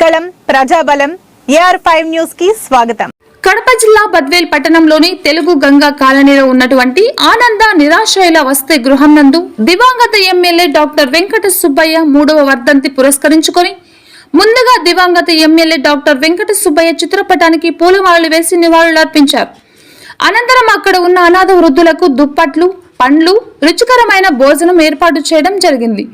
ప్రజలని ప్రజాబలం AR five న్యూస్కి స్వాగతం. కడప జిల్లా బద్వేల్ పట్టణంలోని తెలుగు గంగా కాలనీలో ఉన్నటువంటి ఆనంద నిరాశ్రయుల వస్తే గృహం నందు దివంగత ఎమ్మెల్యే డాక్టర్ వెంకట సుబ్బయ్య మూడవ వర్ధంతి పురస్కరించుకొని ముందుగా దివంగత ఎమ్మెల్యే డాక్టర్ వెంకట సుబ్బయ్య చిత్రపటానికి పూలమాలలు వేసి నివాళులర్పించారు. అనంతరం అక్కడ ఉన్న అనాథ వృద్ధులకు దుప్పట్లు పండ్లు రుచికరమైన భోజనం ఏర్పాటు చేయడం జరిగింది.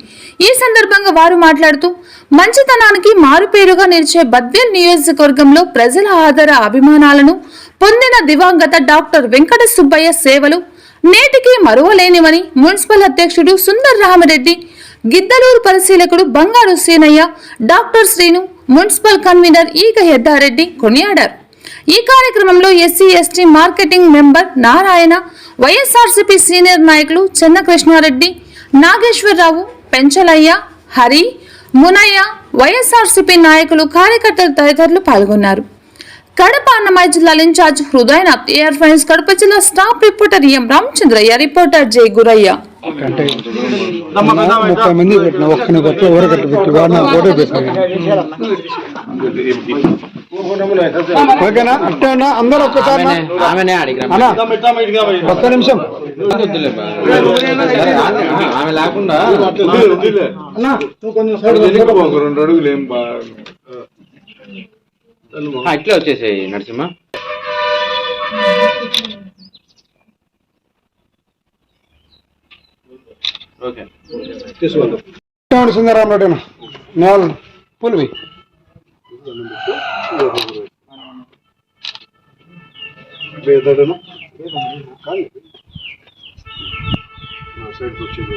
ఈ సందర్భంగా వారు మాట్లాడుతూ మంచితనానికి మారుపేరుగా నిలిచే బద్వేల్ నియోజకవర్గంలో ప్రజల ఆదర అభిమానాలను పొందిన దివంగత డాక్టర్ వెంకట సుబ్బయ్య సేవలు నేటికి మరువలేనివని మున్సిపల్ అధ్యక్షుడు Sundar Rama Reddy Giddalur పరిశీలకుడు Bangaru Seenaiah doctor Srinu municipal convener ఈక హెద్దారెడ్డి కొనియాడారు. ఈ కార్యక్రమంలో SC ST marketing member Narayana YSRCP senior నాయకులు చెన్నకృష్ణారెడ్డి నాగేశ్వరరావు పెంచలయ్య హరి మునయ్య వైఎస్ఆర్సీపీ నాయకులు కార్యకర్తలు తదితరులు పాల్గొన్నారు. కడప అన్నమయ్య జిల్లాల ఇన్ఛార్జ్ హృదయనాథ్ ఏఆర్ ఫైన్స్ కడప జిల్లా staff reporter M Ramachandraiah reporter Jai Guraiah. అంటే ముప్పై మంది పెట్టిన ఒక్కని కొట్టి ఊరగట్టు పెట్టి వాడిన ఫోటో పెట్టిన. ఓకేనా? అట్టేనా అందరూ ఒక్కసారి అన్నా. ఒక్క నిమిషం. ఆమె లేకుండా అన్నా. నువ్వు కొంచెం సైడ్ రెండు అడుగులు ఏం ఇట్లే వచ్చేసాయి నరసింహ. ఓకే సుందరరామ రెడ్డి నేల పులివి. వేదడను. సైడ్కి వచ్చేసి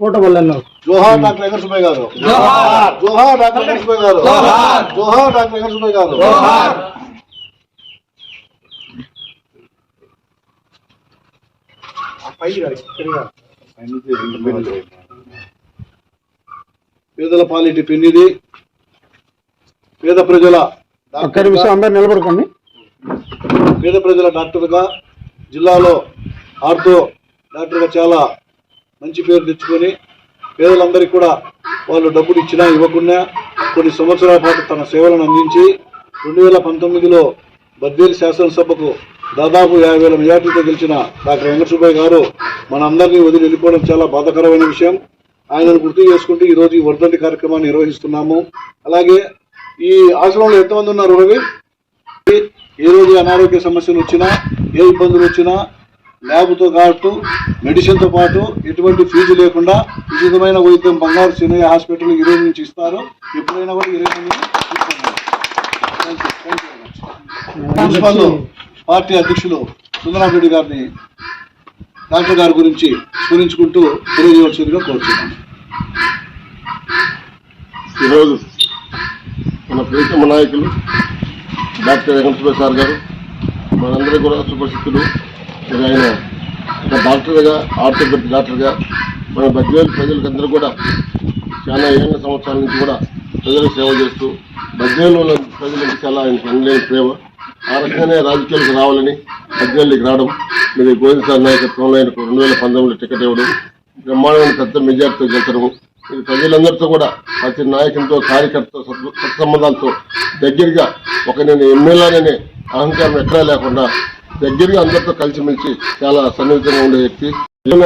ఫోటో వల్ల జోహార్ డాక్టర్ వెంకట సుబ్బయ్య గారు. జోహార్. జోహార్ డాక్టర్ వెంకట సుబ్బయ్య గారు. జోహార్. జోహార్ డాక్టర్ వెంకట సుబ్బయ్య గారు. జోహార్. పేదల పాలిటి పెన్నిది పేద ప్రజల ఒక్క నిమిషం అందరు నిలబడుకోండి. పేద ప్రజల డాక్టర్గా జిల్లాలో ఆర్థో డాక్టర్గా చాలా మంచి పేరు తెచ్చుకొని పేదలందరికీ కూడా వాళ్ళు డబ్బులు ఇచ్చినా ఇవ్వకున్నా కొన్ని సంవత్సరాల పాటు తన సేవలను అందించి రెండు వేల పంతొమ్మిదిలో బద్వేలు శాసనసభకు దాదాపు యాభై వేల మెజార్టీతో గెలిచిన డాక్టర్ వెంకట సుబ్బయ్య గారు మన అందరినీ వదిలి వెళ్ళిపోవడం చాలా బాధాకరమైన విషయం. ఆయనను గుర్తు చేసుకుంటూ ఈరోజు ఈ వర్ధంతి కార్యక్రమాన్ని నిర్వహిస్తున్నాము. అలాగే ఈ ఆశ్రమంలో ఎంతమంది ఉన్నారు రవి? ఏ రోజు అనారోగ్య సమస్యలు వచ్చినా ఏ ఇబ్బందులు వచ్చినా ల్యాబ్తో పాటు మెడిసిన్తో పాటు ఎటువంటి ఫీజు లేకుండా ఉచితమైన వైద్యం బంగారు చిన్నయ్య హాస్పిటల్ ఈ రోజు నుంచి ఇస్తారు. ఎప్పుడైనా కూడా ఈ రోజు నుంచి. మున్సిపల్ పార్టీ అధ్యక్షులు సుందరారెడ్డి గారిని డాక్టర్ గారి గురించి స్మరించుకుంటూ తెలియజేయవలసిందిగా కోరుతున్నాను ఈరోజు మన ప్రీతమ నాయకులు డాక్టర్ వెంకటేశ్వర సార్ గారు మనందరూ కూడా సుపరిస్థితులు మరి ఆయన ఒక డాక్టర్గా ఆర్థోపెడిక్ డాక్టర్గా మన బద్వేలు ప్రజలకందరూ కూడా చాలా ఏళ్ళ సంవత్సరాల నుంచి కూడా ప్రజలకు సేవ చేస్తూ బద్వేలు ఉన్న ప్రజలకు చాలా ఆయన పనిలేని ప్రేమ. ఆ రకంగానే రాజకీయాలకు రావాలని బద్వేలుకి రావడం మీరు గోవింద సార్ నాయకత్వంలో ఆయనకు రెండు వేల పంతొమ్మిదిలో టికెట్ ఇవ్వడం బ్రహ్మాండమైన పెద్ద మెజార్టీతో గెలిచడం ఇది ప్రజలందరితో కూడా ప్రతి నాయకునితో కార్యకర్తతో సత్సంబంధాలతో దగ్గరగా ఒక నేను ఎమ్మెల్యేనే అహంకారం ఎక్కడా లేకుండా దగ్గరగా అందరితో కలిసిమెలిసి చాలా సన్నిహితంగా ఉండే వ్యక్తి.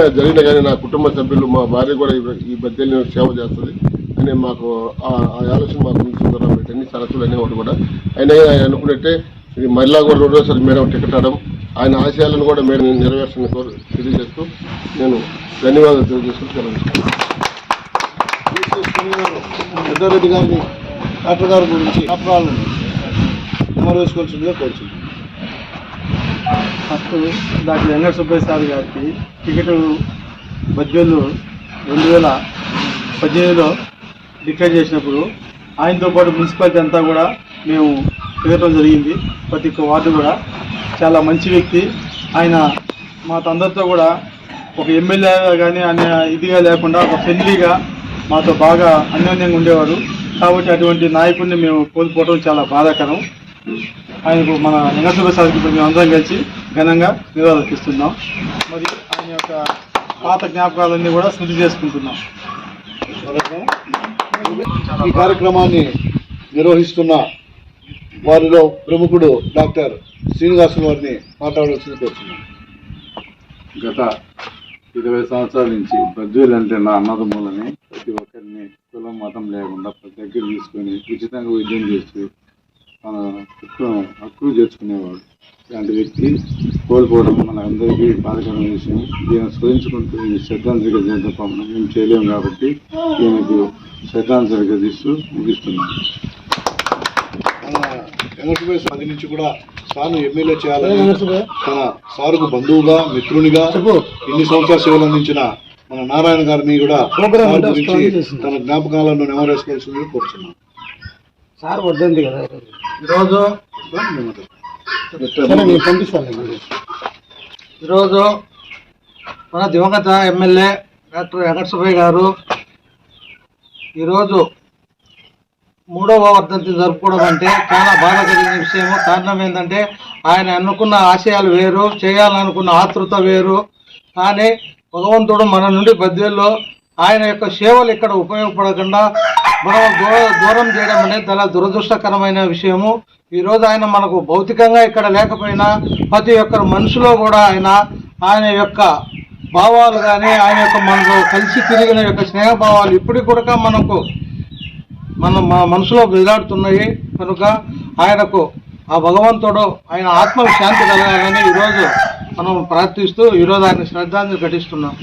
జరిగిన కానీ నా కుటుంబ సభ్యులు మా భార్య కూడా ఈ- బద్దెల్ని సేవ చేస్తుంది. అని మాకు ఆ ఆ ఆలోచన మాకు ఉంది సుందరం అన్ని సరస్సులు అనేవాడు కూడా. అయినా ఆయన అనుకున్నట్టే ఇది మళ్ళా కూడా రెండోసారి మేడం టికెట్ ఆడడం ఆయన ఆశయాలను కూడా మేడం నెరవేర్చని కోరు తెలియజేస్తూ నేను ధన్యవాదాలు తెలియజేసుకుని సెలవు పెద్దారెడ్డి గారిని డాక్టర్ గారి గురించి అప్రాలను నెరవేర్చుకోవాల్సిందిగా కోరుచున్నాను. First doctor Venkata Subbaiah sir గారికి టికెట్ బద్వేలు రెండు వేల పద్దెనిమిదిలో డిక్లేర్ చేసినప్పుడు ఆయనతో పాటు మున్సిపాలిటీ అంతా కూడా మేము తిరగడం జరిగింది. ప్రతి ఒక్క వార్డు కూడా చాలా మంచి వ్యక్తి. ఆయన మా అందరితో కూడా ఒక ఎమ్మెల్యే కానీ అనే ఇదిగా లేకుండా ఒక ఫ్రెండ్లీగా మాతో బాగా అన్యోన్యంగా ఉండేవారు. కాబట్టి అటువంటి నాయకుడిని మేము కోల్పోవడం చాలా బాధాకరం. ఆయనకు మన వెంకటేశ్వర సార్కి మేము అందరం కలిసి ఘనంగా నివాళులర్పిస్తున్నాం. మరి ఆయన యొక్క పాత జ్ఞాపకాలన్నీ కూడా స్మృతి చేసుకుంటున్నాం. ఈ కార్యక్రమాన్ని నిర్వహిస్తున్న వారిలో ప్రముఖుడు డాక్టర్ శ్రీనివాసులు వారిని మాట్లాడవలసింది కోరుతున్నాను. గత ఇరవై సంవత్సరాల నుంచి బద్వేలు అంటే నా అన్నదమ్ములని ప్రతి ఒక్కరిని కులం మతం లేకుండా ప్రతి దగ్గర తీసుకొని ఉచితంగా వైద్యం చేసి మన హక్కు హక్కు చేర్చుకునేవాడు. ఇలాంటి వ్యక్తి కోల్పోవడం మన అందరికీ బాధకరమైన విషయం. దీన్ని స్మరించుకుంటూ ఈ శ్రద్ధాంజలిగా చేయడం మేము చేయలేము కాబట్టి ఈయనకు శ్రద్ధాంజలిగా తీస్తూ ముగిస్తున్నాం వెంకటపై స్వామి నుంచి కూడా తాను ఎమ్మెల్యే చేయాలని తన సారుకు బంధువుగా మిత్రునిగా ఇన్ని సంవత్సరాల సేవలు అందించిన మన నారాయణ గారిని కూడా తన జ్ఞాపకాలను నెమరేసుకోవాల్సింది కోరుతున్నాను సార్ వద్దంది కదా. ఈరోజు ఈరోజు మన దివంగత ఎమ్మెల్యే డాక్టర్ వెంకటసుబ్బయ్య గారు ఈరోజు మూడవ వర్ధంతి జరుపుకోవడం అంటే చాలా బాధ కలిగిన విషయము. కారణం ఏంటంటే ఆయన అనుకున్న ఆశయాలు వేరు చేయాలనుకున్న ఆతృత వేరు. కానీ భగవంతుడు మన నుండి బద్దెల్లో ఆయన యొక్క సేవలు ఇక్కడ ఉపయోగపడకుండా మనం దూర దూరం చేయడం అనేది చాలా దురదృష్టకరమైన విషయము. ఈరోజు ఆయన మనకు భౌతికంగా ఇక్కడ లేకపోయినా ప్రతి ఒక్కరు మనసులో కూడా ఆయన ఆయన యొక్క భావాలు కానీ ఆయన యొక్క మనలో కలిసి తిరిగిన యొక్క స్నేహభావాలు ఇప్పటికి కూడా మనకు మన మా మనసులో విరాడుతున్నాయి కనుక ఆయనకు ఆ భగవంతుడు ఆయన ఆత్మ శాంతి కలగాలని ఈరోజు మనం ప్రార్థిస్తూ ఈరోజు ఆయన శ్రద్ధాంజలి ఘటిస్తున్నాం.